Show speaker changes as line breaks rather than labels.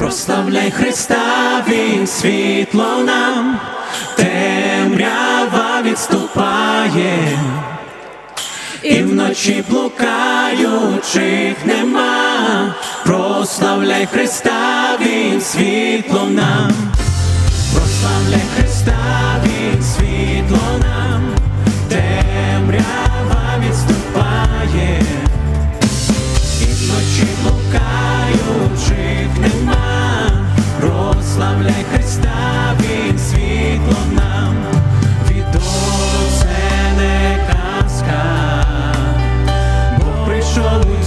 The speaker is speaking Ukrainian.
прославляй Христа, Він світло нам, темрява відступає, і вночі блукаючих нема, прославляй Христа, Він світло нам, Христа, Він світло нам, відомо це не казка, бо прийшов.